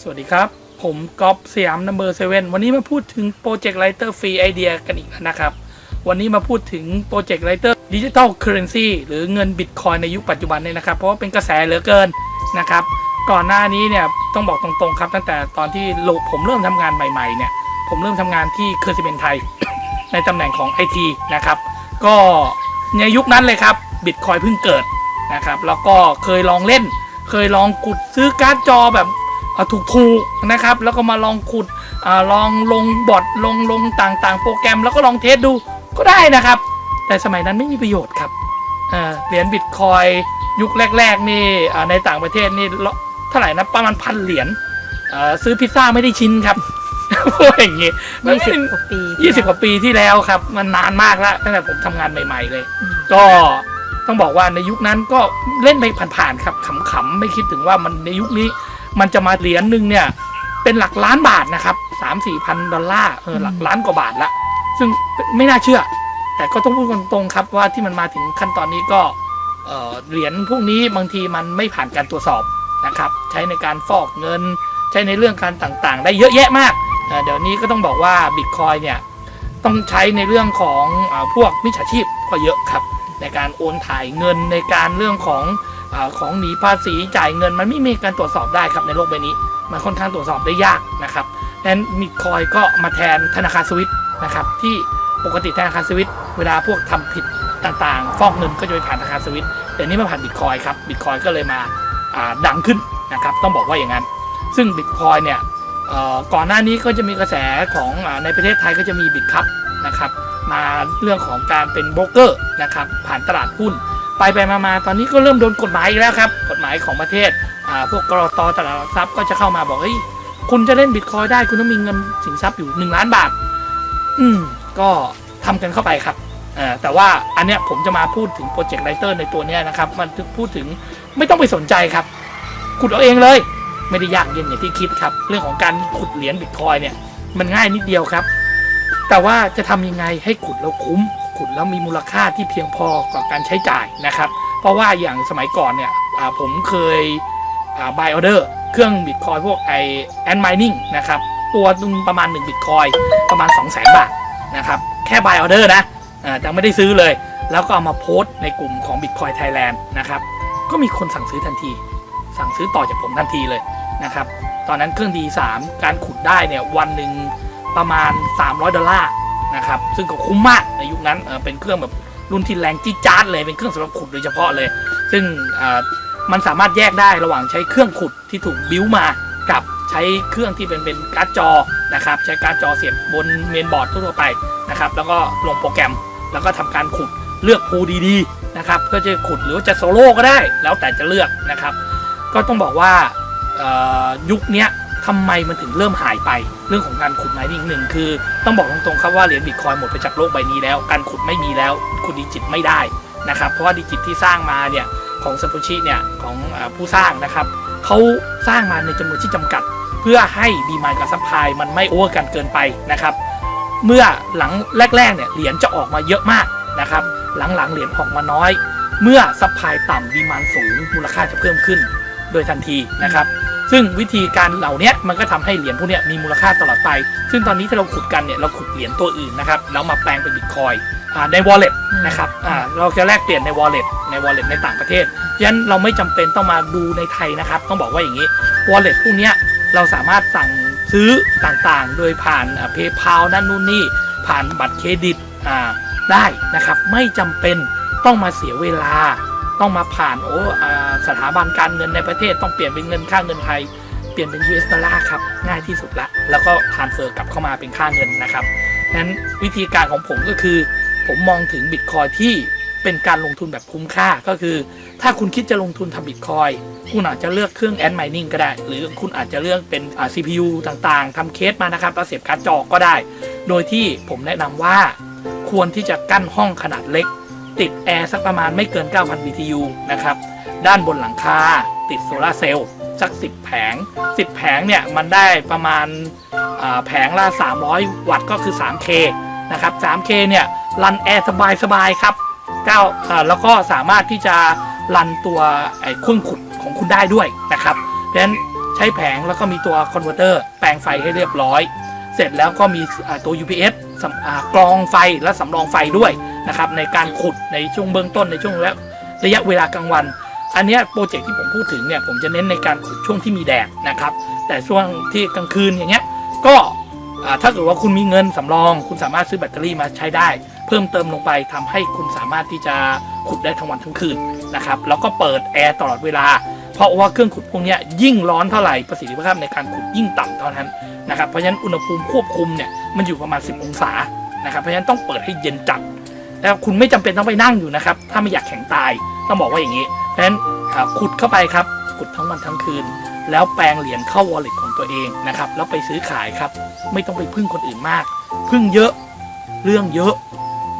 สวัสดีครับ ผมก๊อฟสยามนัมเบอร์เซเว่นวันนี้มาพูดถึงโปรเจกต์ไ i เตอร์ฟรีไอเดียกันอีกแล้วนะครับ วันนี้มาพูดถึงโปรเจกต์ไ i เตอร์ดิจิทัลเคอร์เรนซีหรือเงินบิตคอยในยุคปัจจุบันเนี่ยนะครับ เพราะว่าเป็นกระแสเหลือเกินนะครับ ก่อนหน้านี้เนี่ยต้องบอกตรงๆครับ ตั้งแต่ตอนที่ผมเริ่มทำงานใหม่ๆเนี่ย ผมเริ่มทำงานที่เคอร์ซิเมนไทย ในตำแหน่งของ IT นะครับ ก็ในยุคนั้นเลยครับบิตคอยเพิ่งเกิดนะครับ แล้วก็เคยลองเล่น เคยลองขุดซื้อการ์ดจอแบบ ถูกๆนะครับ แล้วก็มาลองขุดอาลองลงบอทลงลงต่างๆ โปรแกรมแล้วก็ลองเทสดูก็ได้นะครับ แต่สมัยนั้นไม่มีประโยชน์ครับเอ่อเหรียญบิตคอยยุคแรก ๆ นี่อ่าในต่างประเทศนี่ละเท่าไหร่นะประมาณพันเหรียญเอ่อซื้อพิซซ่าไม่ได้ชิ้นครับพูดอย่างงี้ยี่สิบกว่าปียี่สิบกว่าปีที่แล้วครับ มันนานมากแล้วตั้งแต่ผมทำงานใหม่ ๆ เลยอืมก็ต้องบอกว่าในยุคนั้นก็เล่นไปผ่านๆครับขำๆไม่คิดถึงว่ามันในยุคนี้ มันจะมาเหรียญหนึ่งเนี่ย เป็นหลักล้านบาทนะครับสามสี่พันดอลลาร์เออหลักล้านกว่าบาทละ ซึ่งไม่น่าเชื่อ แต่ก็ต้องพูดตรงๆครับว่าที่มันมาถึงขั้นตอนนี้ก็เอ่อเหรียญพวกนี้บางทีมันไม่ผ่านการตรวจสอบนะครับ ใช้ในการฟอกเงิน ใช้ในเรื่องการต่างๆ ได้เยอะแยะมากเอ่อเดี๋ยวนี้ก็ต้องบอกว่าบิตคอยเนี่ยต้องใช้ในเรื่องของอาพวกมิจฉาชีพก็เยอะครับ ในการโอนถ่ายเงินในการเรื่องของ อของหนีภาษีจ่ายเงิน มันไม่มีการตรวจสอบได้ครับในโลกใบนี้ มันค่อนข้างตรวจสอบได้ยากนะครับดังนั้นบิตคอยก็มาแทนธนาคารสวิตนะครับที่ปกติธนาคารสวิตเวลาพวกทำผิดต่างๆ ฟอกเงินก็จะไปผ่านธนาคารสวิตเดี๋ยวนี้มาผ่านบิตคอยครับบิตคอยก็เลยมาาดังขึ้นนะครับต้องบอกว่าอย่างนั้น ซึ่งบิตคอยเนี่ยก่อนหน้านี้ก็จะมีกระแสของอในประเทศไทยก็จะมีบิตคัพนะครับมาเรื่องของการเป็นโบรกเกอร์นะครับผ่านตลาดหุ้น ไปไปมามาตอนนี้ก็เริ่มโดนกฎหมายอีกแล้วครับ กฎหมายของประเทศอ่าพวกกรอตตลาดหลักทรัพย์ก็จะเข้ามาบอกเฮ้ยคุณจะเล่นบิตคอยได้คุณต้องมีเงินสินทรัพย์อยู่ 1 ล้านบาท อืมก็ทำกันเข้าไปครับอ่อแต่ว่าอันเนี้ยผมจะมาพูดถึงโปรเจกต์ไ i เตอร์ในตัวเนี้ยนะครับ มันพูดถึงไม่ต้องไปสนใจครับขุดเอาเองเลย ไม่ได้ยากเย็นอย่างที่คิดครับ เรื่องของการขุดเหรียญบิตคอยเนี่ยมันง่ายนิดเดียวครับ แต่ว่าจะทำยังไงให้ขุดแล้วคุ้ม ขุดแล้วมีมูลค่าที่เพียงพอกับการใช้จ่ายนะครับ เพราะว่าอย่างสมัยก่อนเนี่ยผมเคยบายออเดอร์เครื่องบิตคอยพวกไอแอนไมนิ่งนะครับ ตัวนึงประมาณ1บิตคอยประมาณ 2 0 0 0 0 0 บาทนะครับ แค่บายออเดอร์นะแต่ไม่ได้ซื้อเลย แล้วก็เอามาโพสต์ในกลุ่มของ Bitcoin Thailand นะครับ ก็มีคนสั่งซื้อทันที สั่งซื้อต่อจากผมทันทีเลยนะครับ ตอนนั้นเครื่อง D3 การขุดได้เนี่ยวันหนึ่งประมาณ 300 ดอลลาร์ นะครับ ซึ่งก็คุ้มมากในยุคนั้นเป็นเครื่องแบบรุ่นที่แรงจี๊ดจ๊าดเลยเป็นเครื่องสำหรับขุดโดยเฉพาะเลย ซึ่งมันสามารถแยกได้ระหว่างใช้เครื่องขุดที่ถูกบิ้วมากับใช้เครื่องที่เป็นเป็นการ์ดจอนะครับ ใช้การ์ดจอเสียบบนเมนบอร์ดทั่วไปนะครับ แล้วก็ลงโปรแกรมแล้วก็ทำการขุดเลือกภูดีๆนะครับเพื่อจะขุดหรือว่าจะโซโล่ก็ได้ แล้วแต่จะเลือกนะครับ ก็ต้องบอกว่ายุคนี้ ทำไมมันถึงเริ่มหายไป เรื่องของการขุดไมนิ่งหนึ่งคือ ต้องบอกตรงๆครับว่าเหรียญบิตคอยหมดไปจากโลกใบนี้แล้ว การขุดไม่มีแล้วขุดดิจิตไม่ได้นะครับเพราะว่าดิจิตที่สร้างมาเนี่ยของซาโตชิเนี่ยของผู้สร้างนะครับเขาสร้างมาในจำนวนที่จำกัด เพื่อให้ดีมานกับซัพพลายมันไม่โอเวอร์กันเกินไปนะครับเมื่อหลังแรกๆเนี่ยเหรียญจะออกมาเยอะมากนะครับหลังๆเหรียญออกมาน้อย เมื่อซัพพลายต่ำดีมานสูงมูลค่าจะเพิ่มขึ้น โดยทันทีนะครับ ซึ่งวิธีการเหล่าเนี้ยมันก็ทำให้เหรียญพวกเนี้ยมีมูลค่าตลอดไป ซึ่งตอนนี้ที่เราขุดกันเนี่ยเราขุดเหรียญตัวอื่นนะครับแล้วมาแปลงเป็นบิตคอยใน wallet นะครับอ่าเราจะแลกเปลี่ยนใน wallet ใน wallet ในต่างประเทศฉะนั้นเราไม่จำเป็นต้องมาดูในไทยนะครับ ต้องบอกว่าอย่างนี้ wallet พวกเนี้ยเราสามารถสั่งซื้อต่างๆ โดยผ่านเพย์พานั่นนู่นนี่ผ่านบัตรเครดิตอ่าได้นะครับ ไม่จำเป็นต้องมาเสียเวลา ต้องมาผ่านโอ้สถาบันการเงินในประเทศต้องเปลี่ยนเป็นเงินค่าเงินไทยเปลี่ยนเป็น US ดอลลาร์ครับง่ายที่สุดละ แล้วก็ทานเฟอร์กลับเข้ามาเป็นค่าเงินนะครับนั้นวิธีการของผมก็คือ ผมมองถึงบิตคอยที่เป็นการลงทุนแบบคุ้มค่าก็คือ ถ้าคุณคิดจะลงทุนทำบิตคอยคุณอาจจะเลือกเครื่องแอนด์ไมนิ่งก็ได้ หรือคุณอาจจะเลือกเป็นอ่า CPU ต่างๆทำเคสมานะครับแล้วเสียบการ์ดจอก็ได้ โดยที่ผมแนะนำว่าควรที่จะกั้นห้องขนาดเล็ก ติดแอร์สักประมาณไม่เกิน 9,000 BTU นะครับ ด้านบนหลังคาติดโซลาร์เซลล์สัก 10 แผง 10 แผงเนี่ยมันได้ประมาณแผงละ 300 วัตต์ก็คือ 3K นะครับ 3K เนี่ยรันแอร์สบายๆครับ9แล้วก็สามารถที่จะรันตัวไอ้เครื่องขุดของคุณได้ด้วยนะครับ เพราะฉะนั้นใช้แผงแล้วก็มีตัวคอนเวอร์เตอร์แปลงไฟให้เรียบร้อย เสร็จแล้วก็มีตัว UPS กรองไฟและสำรองไฟด้วยนะครับในการขุดในช่วงเบื้องต้นในช่วงและระยะเวลากลางวัน อันนี้โปรเจกต์ที่ผมพูดถึงเนี่ยผมจะเน้นในการขุดช่วงที่มีแดดนะครับ แต่ช่วงที่กลางคืนอย่างเงี้ยก็ถ้าเกิดว่าคุณมีเงินสำรอง คุณสามารถซื้อแบตเตอรี่มาใช้ได้ เพิ่มเติมลงไปทำให้คุณสามารถที่จะขุดได้ทั้งวันทั้งคืนนะครับแล้วก็เปิดแอร์ตลอดเวลา ราะว่าเครื่องขุดพวกนี้ยิ่งร้อนเท่าไหร่ประสิทธิภาพในการขุดยิ่งต่ำเท่านั้นนะครับเพราะฉะนั้นอุณหภูมิควบคุมเนี่ยมันอยู่ประมาณ 10 องศานะครับเพราะฉะนั้นต้องเปิดให้เย็นจัดแล้วคุณไม่จำเป็นต้องไปนั่งอยู่นะครับ ถ้าไม่อยากแข็งตายต้องบอกว่าอย่างนี้เพราะฉะนั้นขุดเข้าไปครับขุดทั้งวันทั้งคืน แล้วแปลงเหรียญเข้าวอลเล็ตของตัวเองนะครับแล้วไปซื้อขายครับ ไม่ต้องไปพึ่งคนอื่นมาก พึ่งเยอะเรื่องเยอะ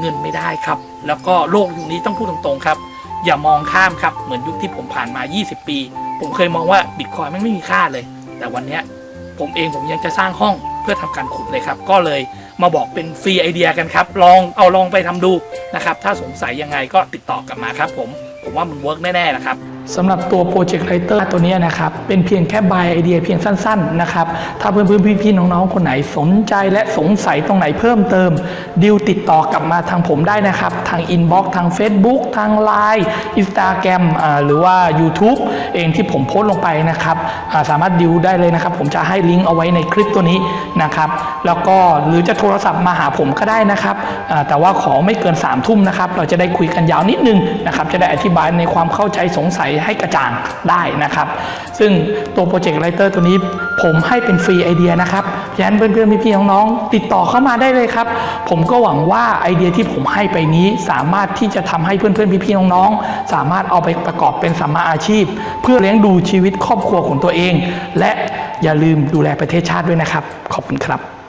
เงินไม่ได้ครับ แล้วก็โลกยุคนี้ต้องพูดตรงๆครับ อย่ามองข้ามครับเหมือนยุคที่ผมผ่านมา 20 ปี ผมเคยมองว่าบิตคอยน์มันไม่มีค่าเลย แต่วันนี้ผมเองผมยังจะสร้างห้องเพื่อทำการขุดเลยครับ ก็เลยมาบอกเป็นฟรีไอเดียกันครับ ลองเอาลองไปทำดูนะครับ ถ้าสงสัยยังไงก็ติดต่อกลับมาครับผม ผมว่ามันเวิร์กแน่ๆนะครับ สำหรับตัว Project Writer ตัวนี้นะครับ เป็นเพียงแค่บายไอเดียเพียงสั้นๆนะครับ ถ้าเพื่อนๆพี่ๆน้องๆ คนไหนสนใจและสงสัยตรงไหนเพิ่มเติม ดิวติดต่อกลับมาทางผมได้นะครับ ทางอินบ็อกซ์ทาง Facebook ทาง Line Instagram หรือว่า YouTube เองที่ผมโพสต์ลงไปนะครับ สามารถดิวได้เลยนะครับ ผมจะให้ลิงก์เอาไว้ในคลิปตัวนี้นะครับ แล้วก็หรือจะโทรศัพท์มาหาผมก็ได้นะครับ แต่ว่าขอไม่เกิน3ามทุ่มนะครับ เราจะได้คุยกันยาวนิดนึงนะครับ จะได้อธิบายในความเข้าใจสงสัยให้กระจ่างได้นะครับ ซึ่งตัวโปรเจกต์ไรเตอร์ตัวนี้ผมให้เป็นฟรีไอเดียนะครับฉะนั้นเพื่อนๆพี่ๆน้องๆติดต่อเข้ามาได้เลยครับ ผมก็หวังว่าไอเดียที่ผมให้ไปนี้สามารถที่จะทำให้เพื่อนๆพี่ๆน้องๆสามารถเอาไปประกอบเป็นสัมมาอาชีพ เพื่อเลี้ยงดูชีวิตครอบครัวของตัวเอง และอย่าลืมดูแลประเทศชาติด้วยนะครับ ขอบคุณครับ